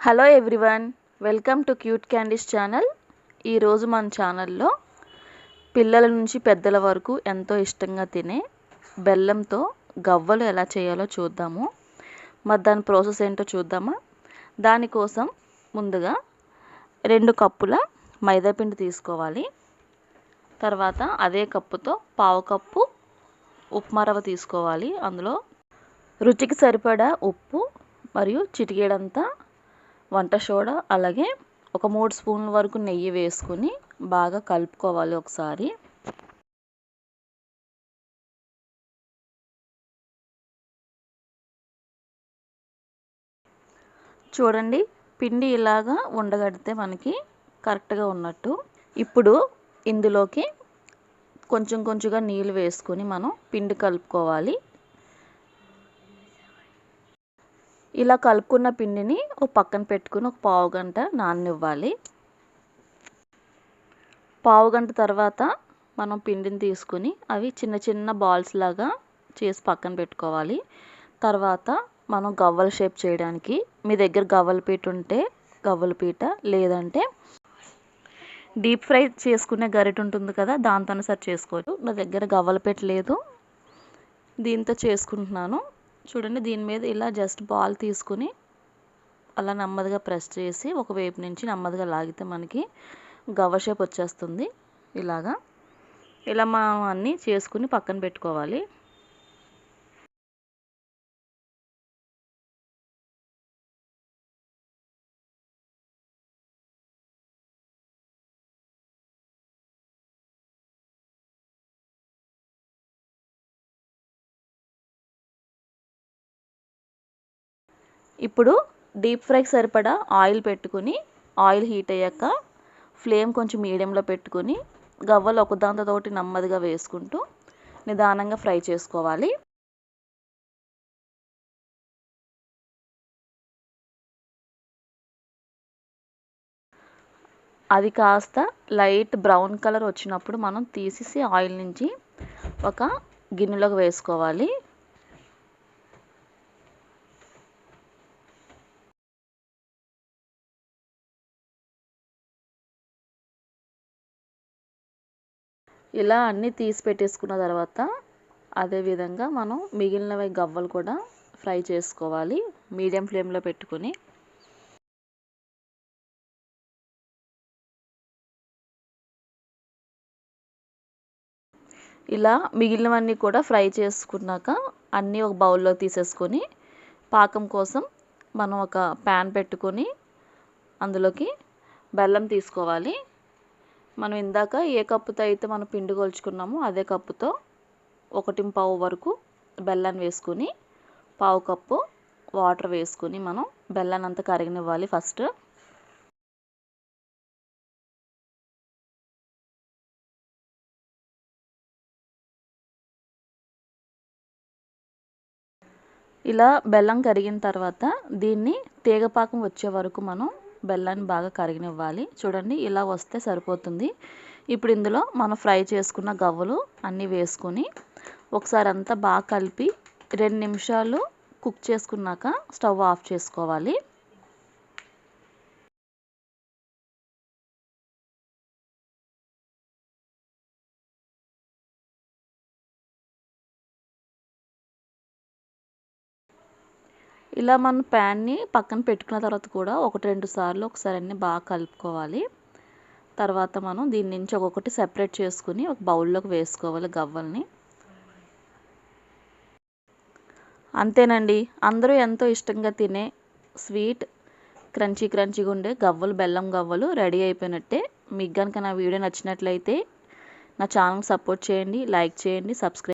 Hello everyone welcome to cute candies channel. ఈరోజు మన ఛానల్లో పిల్లల నుంచి పెద్దల వరకు ఎంతో ఇష్టంగా తినే బెల్లంతో గవ్వలు ఎలా చేయాలో చూద్దాము. మరి దాని ప్రాసెస్ ఏంటో చూద్దామా? దానికోసం ముందుగా రెండు కప్పుల మైదాపిండి తీసుకోవాలి. తర్వాత అదే కప్పుతో పావు కప్పు ఉప్మా రవ్వ తీసుకోవాలి. అందులో రుచికి సరిపడా ఉప్పు మరియు చిటికేడంతా వంట సోడా అలాగే ఒక మూడు స్పూన్ల వరకు నెయ్యి వేసుకుని బాగా కలుపుకోవాలి ఒకసారి. చూడండి పిండి ఇలాగా ఉండగడితే మనకి కరెక్ట్గా ఉన్నట్టు. ఇప్పుడు ఇందులోకి కొంచెం కొంచెంగా నీళ్ళు వేసుకొని మనం పిండి కలుపుకోవాలి. ఇలా కలుపుకున్న పిండిని ఒక పక్కన పెట్టుకుని ఒక పావు గంట నాననివ్వాలి. పావు గంట తర్వాత మనం పిండిని తీసుకుని అవి చిన్న చిన్న బాల్స్ లాగా చేసి పక్కన పెట్టుకోవాలి. తర్వాత మనం గవ్వల షేప్ చేయడానికి మీ దగ్గర గవ్వల పీట ఉంటే గవ్వల పీట లేదంటే డీప్ ఫ్రై చేసుకునే గరిట ఉంటుంది కదా దాంతో సరి చేసుకోవచ్చు. నా దగ్గర గవ్వల పీట లేదు. దీంతో చేసుకుంటున్నాను. చూడండి దీని మీద ఇలా జస్ట్ బాల్ తీసుకుని అలా నెమ్మదిగా ప్రెస్ చేసి ఒక వైపు నుంచి నెమ్మదిగా లాగితే మనకి గవ్వ షేప్ వచ్చేస్తుంది. ఇలాగా. ఇలా మనం అన్నీ చేసుకుని పక్కన పెట్టుకోవాలి. ఇప్పుడు డీప్ ఫ్రైకి సరిపడా ఆయిల్ పెట్టుకుని ఆయిల్ హీట్ అయ్యాక ఫ్లేమ్ కొంచెం మీడియంలో పెట్టుకుని గవ్వలు ఒకదాంతోటి నెమ్మదిగా వేసుకుంటూ నిదానంగా ఫ్రై చేసుకోవాలి. అది కాస్త లైట్ బ్రౌన్ కలర్ వచ్చినప్పుడు మనం తీసేసి ఆయిల్ నుంచి ఒక గిన్నెలోకి వేసుకోవాలి. ఇలా అన్నీ తీసి పెట్టేసుకున్న తర్వాత అదేవిధంగా మనం మిగిలినవి గవ్వలు కూడా ఫ్రై చేసుకోవాలి. మీడియం ఫ్లేమ్లో పెట్టుకొని. ఇలా మిగిలినవన్నీ కూడా ఫ్రై చేసుకున్నాక అన్నీ ఒక బౌల్లో తీసేసుకొని పాకం కోసం మనం ఒక ప్యాన్ పెట్టుకొని అందులోకి బెల్లం తీసుకోవాలి. మనం ఇందాక ఏ కప్పుతో అయితే మనం పిండి కొలుచుకున్నామో అదే కప్పుతో ఒకటి పావు వరకు బెల్లాన్ని వేసుకుని పావు కప్పు వాటర్ వేసుకుని మనం బెల్లాన్ని అంతా కరిగనివ్వాలి ఫస్ట్. ఇలా బెల్లం కరిగిన తర్వాత దీన్ని తీగపాకం వచ్చే వరకు మనం బెల్లాన్ని బాగా కరిగినివ్వాలి. చూడండి ఇలా వస్తే సరిపోతుంది. ఇప్పుడు ఇందులో మనం ఫ్రై చేసుకున్న గవ్వలు అన్నీ వేసుకొని ఒకసారి అంతా బాగా కలిపి రెండు నిమిషాలు కుక్ చేసుకున్నాక స్టవ్ ఆఫ్ చేసుకోవాలి. ఇలా మనం ప్యాన్ని పక్కన పెట్టుకున్న తర్వాత కూడా ఒకటి రెండు సార్లు ఒకసారి అన్నీ బాగా కలుపుకోవాలి. తర్వాత మనం దీని నుంచి ఒక్కొక్కటి సెపరేట్ చేసుకుని ఒక బౌల్లోకి వేసుకోవాలి గవ్వల్ని. అంతేనండి. అందరూ ఎంతో ఇష్టంగా తినే స్వీట్ క్రంచీ క్రంచీగా ఉండే గవ్వలు బెల్లం గవ్వలు రెడీ అయిపోయినట్టే. మీకు కనుక నా వీడియో నచ్చినట్లయితే నా ఛానల్ సపోర్ట్ చేయండి లైక్ చేయండి సబ్స్క్రైబ్